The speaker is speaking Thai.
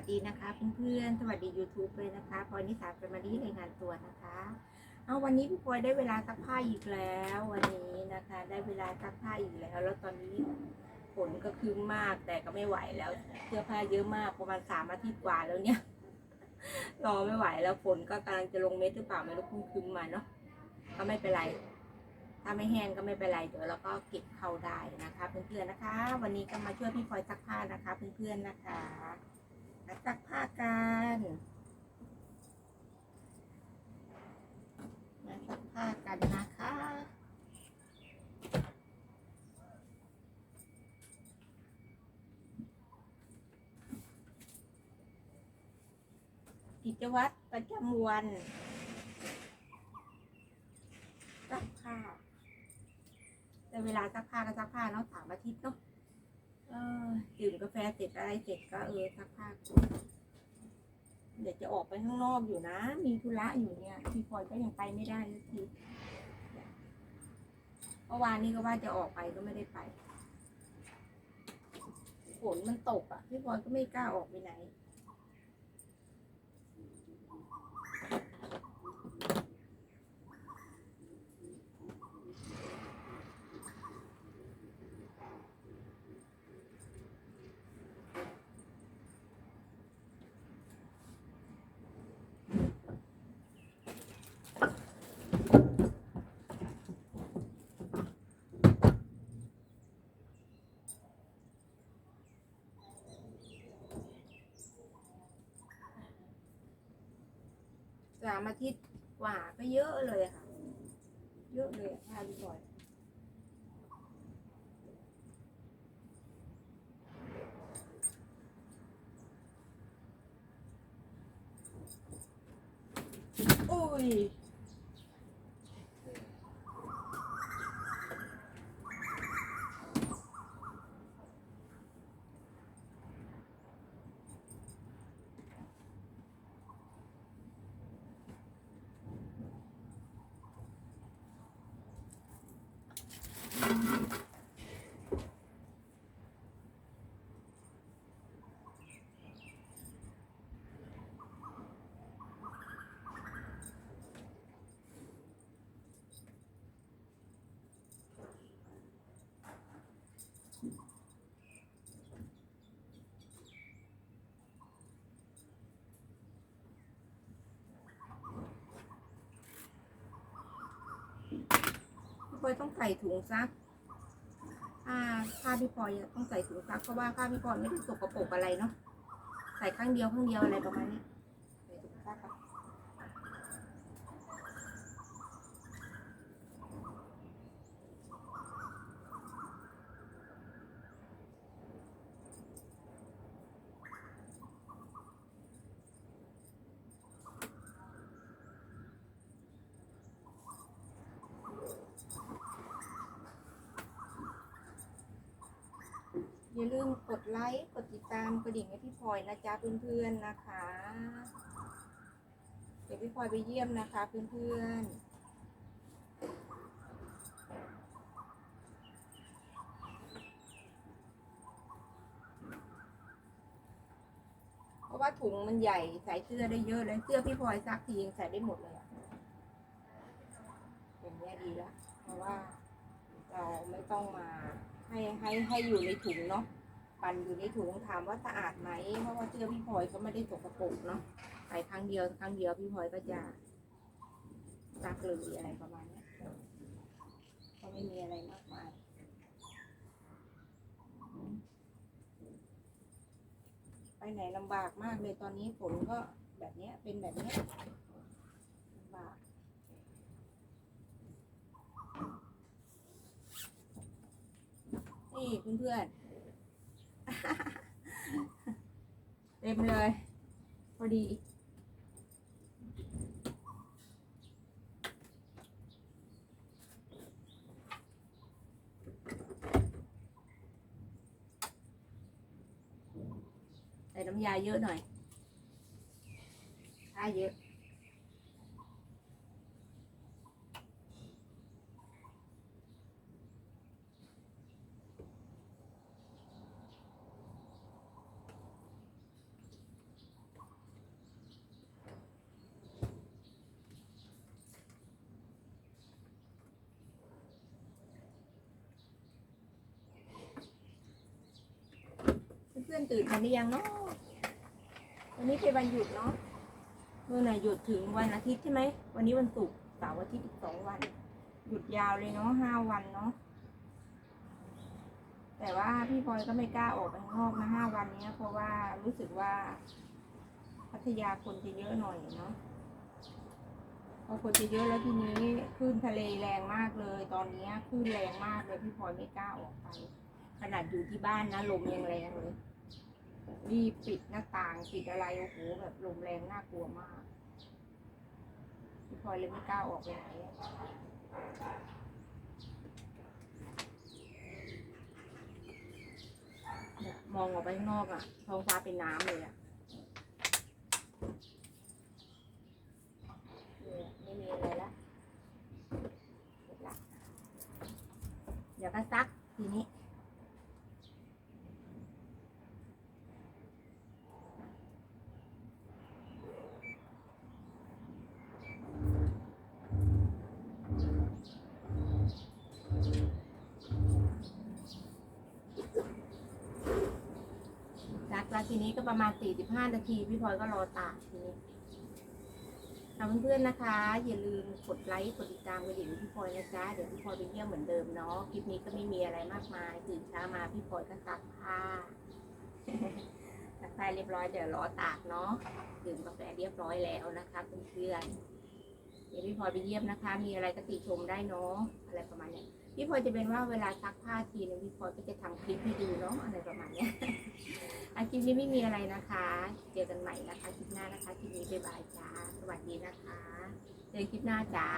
วัสดีนะคะเพื่อนๆ สวัสดี YouTube เลยนะคะพลอยนิสาเป็นมารีรายงานตัวนะคะ เอาวันนี้พี่พลอยได้เวลาซักผ้าอีกแล้ว วันนี้นะคะ ได้เวลาซักผ้าอีกแล้ว แล้วตอนนี้ฝนก็คืมมากแต่ก็ไม่ไหวแล้วเสื้อผ้าเยอะมากประมาณสามอาทิตย์กว่าแล้วเนี่ยรอไม่ไหวแล้วฝนก็กำลังจะลงเม็ดหรือเปล่าไม่รู้คืมๆมาเนาะก็ไม่เป็นไร ถ้าไม่แห้งก็ไม่เป็นไรเดี๋ยวเราก็เก็บเข้าได้นะคะ เพื่อนๆนะคะ วันนี้ก็มาช่วยพี่พลอยซักผ้านะคะ เพื่อนๆนะคะ ซักผ้ากันมาซักผ้ากันนะคะกิจวัตรประจำวันซักผ้าแต่เวลาซักผ้าก็ซักผ้าเนาะสามอาทิตย์เนาะ เออดื่มกาแฟเสร็จอะไรเสร็จก็เออซักผ้าเดี๋ยวจะออกไปข้างนอกอยู่นะ มีธุระอยู่เนี่ยพี่พลอยก็ยังไปไม่ได้สักทีเมื่อวานนี้ก็ว่าจะออกไปก็ไม่ได้ไปฝนมันตกอะพี่พลอยก็ไม่กล้าออกไปไหน สามอาทิตย์กว่าก็เยอะเลยค่ะ เยอะเลยอะผ้าพี่พลอยโอ้ย พี่พลอยต้องใส่ถุงซักผ้าผ้าพี่พลอยต้องใส่ถุงซักเพราะว่าผ้าพี่พลอยไม่ได้สกปรกอะไรเนาะใส่ข้างเดียวข้างเดียวอะไรประมาณนี้ใส่ถุงซักอะ อย่าลืมกดไลค์กดติดตามกระดิ่งให้พี่พลอยนะจ๊ะเพื่อนๆนะคะ เดี๋ยวพี่พลอยไปเยี่ยมนะคะเพื่อนๆเพราะว่าถุงมันใหญ่ใส่เสื้อได้เยอะเลยเสื้อพี่พลอยซักทียังใส่ได้หมดเลยอะอย่างเงี้ยดีละเพราะว่าเราไม่ต้องมา ให้ให้ให้อยู่ในถุงเนาะปั่นอยู่ในถุงถามว่าสะอาดไหมเพราะว่าเสื้อพี่พลอยก็ไม่ได้สกปรกเนาะใส่ครั้งเดียวครั้งเดียวพี่พลอยก็จะซักเลยอะไรประมาณนี้ก็ไม่มีอะไรมากมายไปไหนลำบากมากเลยตอนนี้ฝนก็แบบเนี้ยเป็นแบบเนี้ยลำบาก นี่ เพื่อนๆ เต็มเลย พอดี ใส่น้ำยาเยอะหน่อยถ้าเยอะ ตื่นกันหรือยังเนาะวันนี้เป็นวันหยุดเนาะเมื่อไหร่หยุดถึงวันอาทิตย์ใช่ไหม วันนี้วันศุกร์เสาร์อาทิตย์อีกสองวัน หยุดยาวเลยเนาะห้าวันเนาะ แต่ว่าพี่พลอยก็ไม่กล้าออกไปข้างนอกนะห้าวันเนี้ยเพราะว่ารู้สึกว่า พัทยาคนจะเยอะหน่อยเนาะพอคนจะเยอะแล้วทีนี้คลื่นทะเลแรงมากเลย ตอนเนี้ยคลื่นแรงมากเลยพี่พลอยไม่กล้าออกไป ขนาดอยู่ที่บ้านนะลมยังแรงเลย รีบปิดหน้าต่างปิดอะไรโอ้โหแบบลมแรงน่ากลัวมากพี่พลอยเลยไม่กล้าออกไปไหนมองออกไปข้างนอกอะท้องฟ้าเป็นน้ำเลยอะเนี่ยไม่มีอะไรละเสร็จละเดี๋ยวก็ซักทีนี้ ซักแล้วทีนี้ก็ประมาณ 45 นาที พี่พลอยก็รอตากทีนี้ค่ะเพื่อนๆนะคะ อย่าลืมกดไลค์กดติดตามกระดิ่งพี่พลอยนะจ๊ะเดี๋ยวพี่พลอยไปเยี่ยมเหมือนเดิมเนาะคลิปนี้ก็ไม่มีอะไรมากมายตื่นเช้ามาพี่พลอยก็ซักผ้าซักผ้าเรียบร้อยเดี๋ยวรอตากเนาะดื่มกาแฟเรียบร้อยแล้วนะคะเพื่อนๆเดี๋ยวพี่พลอยไปเยี่ยมนะคะ มีอะไรก็ติชมได้เนาะอะไรประมาณเนี้ย พี่พลอยจะเป็นว่าเวลาซักผ้าทีเนี่ยพี่พลอยก็จะทำคลิปให้ดูเนาะอะไรประมาณเนี้ยอาคลิปนี้ไม่มีอะไรนะคะ เจอกันใหม่นะคะคลิปหน้านะคะคลิปนี้บ๊ายบายจ้าสวัสดีนะคะเจอคลิปหน้าจ้า